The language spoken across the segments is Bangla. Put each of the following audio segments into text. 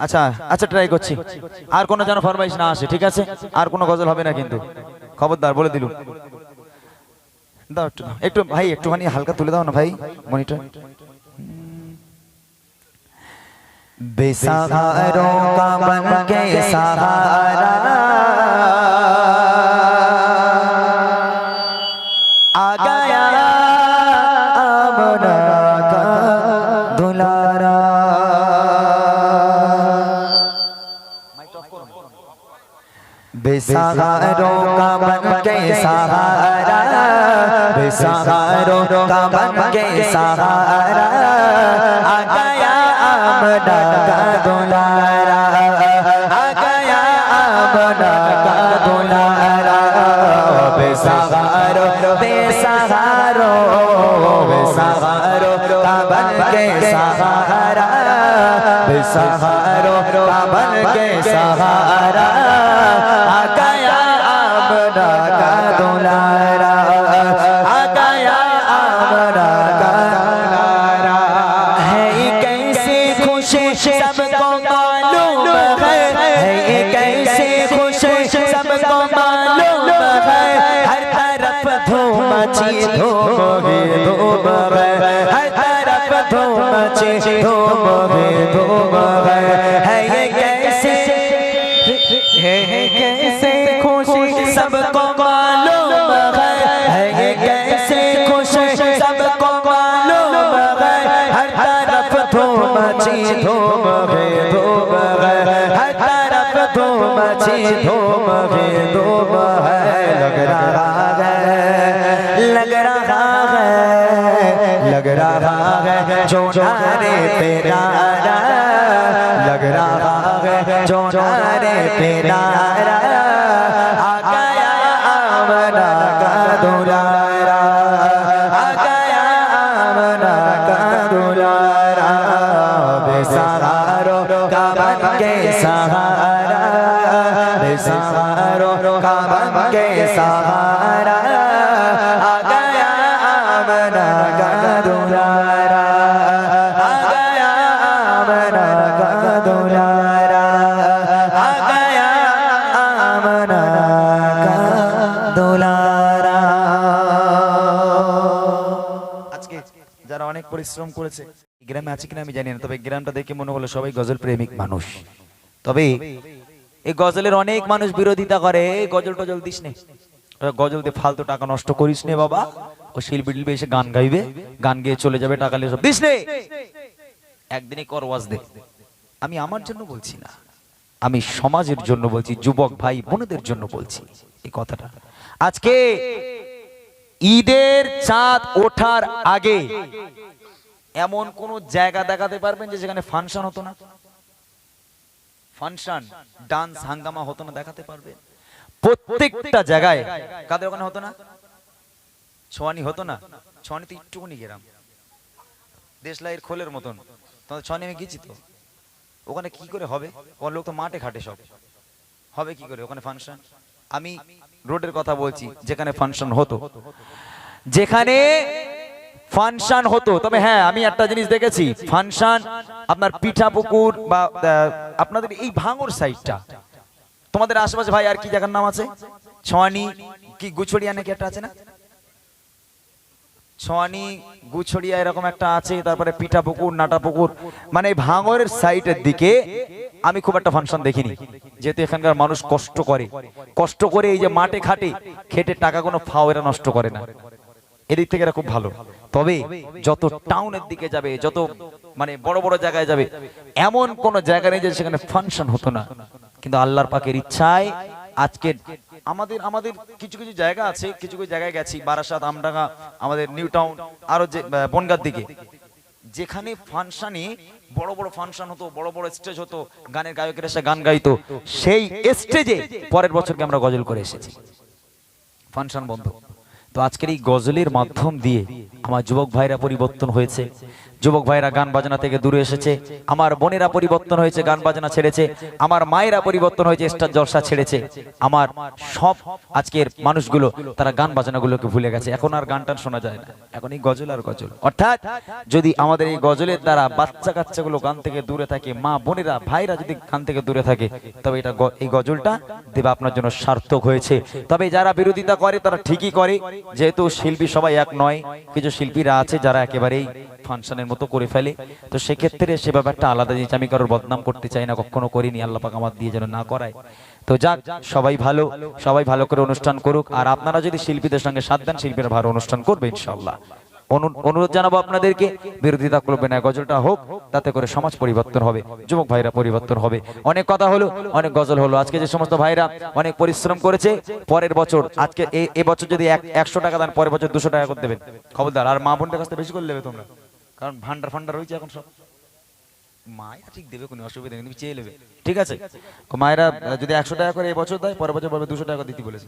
আচ্ছা আচ্ছা ট্রাই করছি আর কোনো যেন ফরমাইশ না আসে ঠিক আছে আর কোনো গজল হবে না কিন্তু খবরদার বলে দিলুম দাও একটু দাও। একটু ভাই একটুখানি হালকা তুলে দাও না ভাই মনিটর बेसहारों का बन के सहारा आ बेसहारों का बन के सहारा बेसहारों का बन के सहारा आ गया आमना का दुलारा आ गया आमना का दुलारा बेसहारों बेसहारों बेसहारों का बन के सहारा बेसहारों का बन के सहारा धूम मची धूम ही धूम है है ये कैसे है ये कैसे खुशी सबको मालूम है है ये कैसे खुशी सबको मालूम है हर तरफ धूम मची धूम है धूम है हर तरफ धूम मची धूम है धूम है लग रहा है लग रहा है लग रहा है जो नारे तेरा लग रहा है जो नारे तेरा आ गया आमना का दुलारा आ गया आमना का दुलारा बेसहारों का बन के सहारा बेसहारों का बन के सहारा পরিশ্রম করেছে। গ্রামে আছে কিনা আমি জানি না, তবে গ্রামটা দেখে মনে হলো সবাই গজল প্রেমিক মানুষ। তবে এই গজলের অনেক মানুষ বিরোধিতা করে গজল টজল দিস নে। গজল দিয়ে ফালতু টাকা নষ্ট করিস নে বাবা। ও শিল্পী টিল্পি এসে গান গাইবে, গান গেয়ে চলে যাবে টাকা নিয়ে সব। দিস নে! একদিনই কর ওয়াজ দে। আমি আমার জন্য বলছি না, আমি সমাজের জন্য বলছি, যুবক ভাই বোনদের জন্য বলছি। এই কথাটা। আজকে ঈদের চাঁদ ওঠার আগে এমন কোন জায়গা দেখাতে পারবেন যে যেখানে ফাংশন হতো না? ফাংশন, ডান্স, হাঙ্গামা হতো না, দেখাতে পারবেন প্রত্যেকটা জায়গায় কাদের ওখানে হতো না? ছোয়ানি হতো না? ছোয়ানি তো একটুকুনি গেরাম। দেশলাইয়ের খোলের মতন। তোমাদের ছোয়ানি আমি গেছি তো। ওখানে কি করে হবে? ওর লোক তো মাঠে খাটে সব। হবে কি করে ওখানে ফাংশন? আমি রোডের কথা বলছি, যেখানে ফাংশন হতো। যেখানে ফাংশন হতো। তবে হ্যাঁ আমি একটা জিনিস দেখেছি। ফাংশন আপনার পিঠা পুকুর বা আপনাদের এই ভাঙর সাইডটা। তোমাদের আশেপাশে ভাই আর কি জায়গার নাম আছে? ছোয়ানি কি গুছড়িয়া নাকি একটা আছে না? ছোয়ানি, গুছড়িয়া এরকম একটা আছে, তারপরে পিঠা পুকুর, নাটা পুকুর। মানে ভাঙরের সাইডের দিকে আমি খুব একটা ফাংশন দেখিনি, যেহেতু এখানকার মানুষ কষ্ট করে। কষ্ট করে এই যে মাঠে খাটে খেটে টাকা কোনো ফাও এরা নষ্ট করে না। এদিক থেকে এরা খুব ভালো। তবে যত টাউনের দিকে যাবে, যত মানে বড় বড় জায়গায় যাবে, এমন কোন জায়গা নেই যে সেখানে ফাংশন হতো না। কিন্তু আল্লাহর পাকের ইচ্ছায় আজকে আমাদের আমাদের কিছু কিছু জায়গা আছে, কিছু কিছু জায়গায় গেছি, বারাসাত, আমডাঙ্গা, আমাদের নিউ টাউন, আরও যে বনগাঁর দিকে। যেখানে ফাংশনে বড় বড় ফাংশন হতো, বড় বড় স্টেজ হতো, গানের গায়কের এসে গান গাইতো, সেই স্টেজে পরের বছরকে আমরা গজল করে এসেছি। ফাংশন বন্ধ। তো আজকের এই গজলের মাধ্যম দিয়ে আমার যুবক ভাইরা পরিবর্তন হয়েছে। যুবক ভাইরা, গান বাজনা থেকে দূরে এসেছে। আমার বোনেরা পরিবর্তন হয়েছে, গান বাজনা ছেড়েছে। আমার মায়েরা পরিবর্তন হয়েছে, স্টার জলসা ছেড়েছে। আমার সব আজকের মানুষগুলো, তারা গান বাজনাগুলোকে ভুলে গেছে। এখন আর গান টান শোনা যায় না। এখন এই গজল আর গজল। অর্থাৎ যদি আমাদের এই গজলের দ্বারা বাচ্চা কাচ্চাগুলো গান থেকে দূরে থাকে, মা বোনেরা, ভাইরা যদি গান থেকে দূরে থাকে, তবে এটা এই গজলটা দেবে আপনার জন্য সার্থক হয়েছে। তবে যারা বিরোধিতা করে, তারা ঠিকই করে। যেহেতু শিল্পী সবাই এক নয়, কিছু শিল্পীরা আছে যারা একেবারেই ফাংশনের মতো করে ফেলে। তো সেক্ষেত্রে সে ব্যাপারটা আলাদা জিনিস, আমি কারোর বদনাম করতে চাই না, কখনো করিনি, আল্লাহ পাক আমার দিয়ে যেন না করায়। তো যাক, সবাই ভালো সবাই ভালো করে অনুষ্ঠান করুক। আর আপনারা যদি শিল্পীদের সঙ্গে সাথ দেন, শিল্পীরা ভালো অনুষ্ঠান করবে ইনশাল্লাহ অনুরোধ জানাব আপনাদেরকে, বিরোধিতা করবে না, গজলটা হোক, তাতে করে সমাজ পরিবর্তন হবে, যুবক ভাইরা পরিবর্তন হবে। অনেক কথা হলো, অনেক গজল হলো। আজকে যে সমস্ত ভাইরা অনেক পরিশ্রম করেছে, পরের বছর, আজকে এ- বছর যদি এক- একশো টাকা দেন, পরের বছর দুশো টাকা করে দেবেন। খবরদার, আর মা বোনদের কাছ বেশি করে নেবে তোমরা? কারণ ভান্ডার ফান্ডার রয়েছে এখন সব। ঠিক দেবে, কোনো অসুবিধা নেই, তুমি চেয়ে নেবে। ঠিক আছে? মায়েরা যদি একশো টাকা করে দেয়, পরের বছর বলবে দুশো টাকা দিতে বলেছে।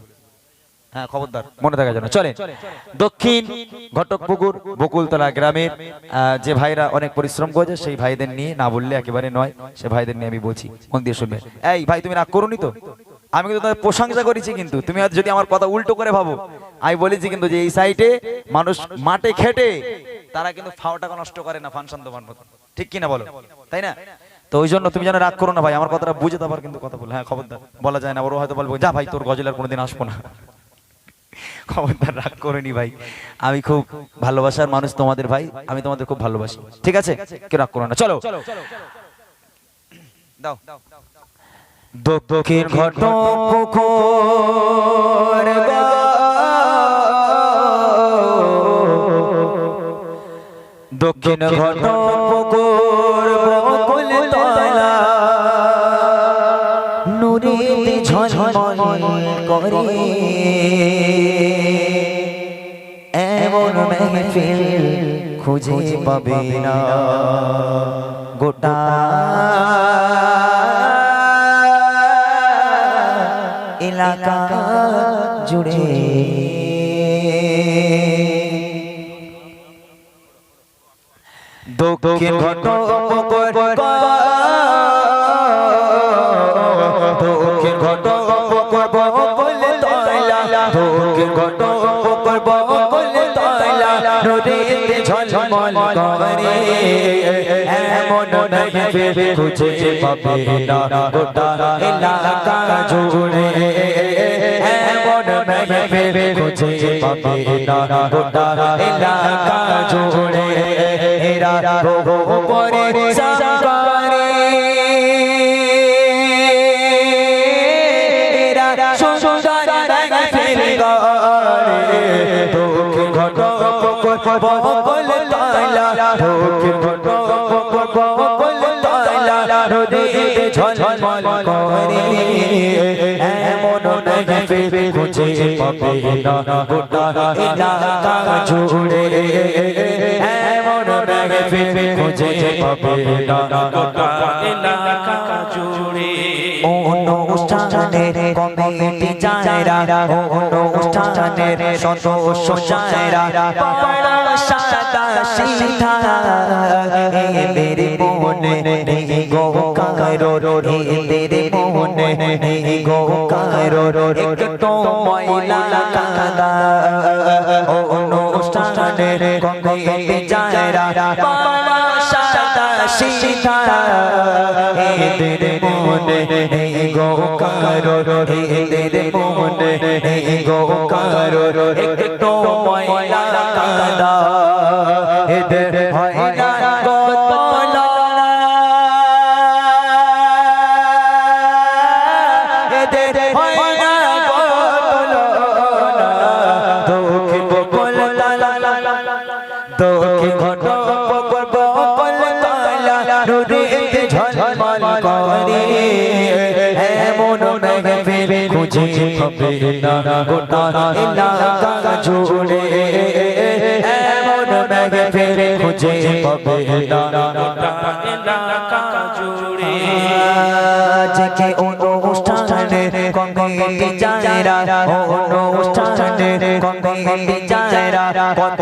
হ্যাঁ খবরদার, মনে থাকা যেন। চলে দক্ষিণ ঘটকপুকুর বকুলতলা গ্রামের যে ভাইরা অনেক পরিশ্রম করেছে, সেই ভাইদের নিয়ে না বললে একেবারে নয়, সে ভাইদের নিয়ে আমি বলছি, মন দিয়ে শুনবে। এই ভাই, তুমি রাগ করুনি তো? আমি কিন্তু তোমার প্রশংসা করেছি কিন্তু। তুমি যদি আমার কথা উল্টো করে ভাবো, আমি বলেছি কিন্তু যে এই সাইটে মানুষ মাঠে খেটে তারা কিন্তু ফাও নষ্ট করে না ফাংশন দেওয়ার মতো। ঠিক কিনা বলো? তাই না? তো ওই জন্য তুমি যেন রাগ করো না ভাই, আমার কথাটা বুঝে তারপর কিন্তু কথা বলো। হ্যাঁ খবরদার। বলা যায় না ওরা হয়তো বলব, যা ভাই, তোর গজল আর কোনোদিন আসব না। খবরদার, রাগ করিনি ভাই। আমি খুব ভালোবাসার মানুষ তোমাদের ভাই, আমি তোমাদের খুব ভালোবাসি। ঠিক আছে? কেউ রাগ করো না। চলো। দাও। দক্ষিণ দক্ষিণ ঘট পুকুর বকুল তলা। নুরিতে ঝলমল করে। এমন মেহফিল খুঁজে পাবে না। গোটা এলাকা জুড়ে। দক্ষিণ ঘট দক্ষিণ ঘট বলে তয়লা দক্ষিণ ঘট বলে তয়লা নদীতে ঝলমল করে এমন মেহফিল খুঁজে পাবে না গোটা এলাকা জুড়ে এমন মেহফিল খুঁজে পাবে না গোটা এলাকা জুড়ে এরা রোগো পরে সাকারে এরা সুন্দর মেহফিল করে বল তালা। দক্ষিণ বল তালা। নদীতে ঝলমল করে। এমন মেহফিল খুঁজে পাবে না। গোটা এলাকা জুড়ে। মেহফিল খুঁজে পাবে না গোটা এলাকা জুড়ে। অনুষ্ঠানের কমিটি যায়রা অনুষ্ঠানের সদস্য যায়রা সাদা সিধা এদের মনে নেই গো কারও। এদের মনে নেই গো কারও। একটু ময়লা কাদা। অনুষ্ঠানের কমিটি যায়রা পাড়া সাদা সিধা এদের মনে নেই গো কারও এদের মনে নেই গো কারও একটু ময়লা কাদা। এদের হয় না হয় না দক্ষিণ ঘট বকল বকল ঝলমল করে। এমন মেঘে খুঁজে পাবে না, গোটা এলাকা জুড়ে। এমন মেঘে খুঁজে পাবে না, গোটা এলাকা জুড়ে। আজকে অনুষ্ঠানের কমিটি যায়রা অনুষ্ঠানের কমিটি যায়রা কত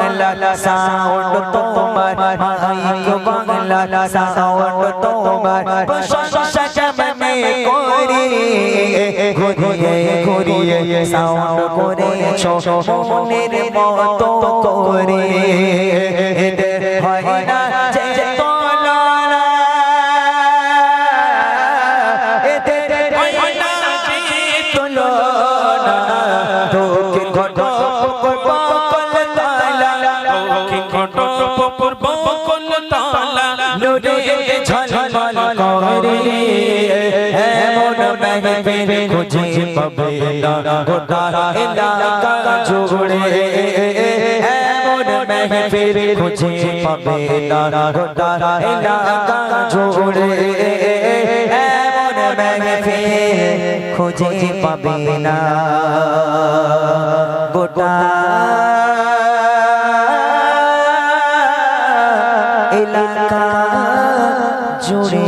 বাংলা সাউন্ড তোমার মাইক বাংলা সাউন্ড তোমার প্রশংসা কেমনে করি, ঘুরিয়ে ঘুরিয়ে সাউন্ড করেছ, মনের মতো করে। হয় না ঝলমল করে। এমন মেহফিল না। গোটা এলাকা জুড়ে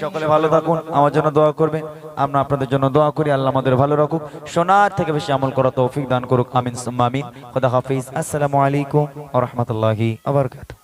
সকলে ভালো থাকুন, আমার জন্য দোয়া করবেন। আমরা আপনাদের জন্য দোয়া করি, আল্লাহ আমাদের ভালো রাখুক। সোনার থেকে বেশি আমল করা তৌফিক দান করুক। আমিন, সুম্মা আমিন। খোদা হাফিজ। আসসালামু আলাইকুম ওয়া রাহমাতুল্লাহি ওয়া বারাকাতুহু।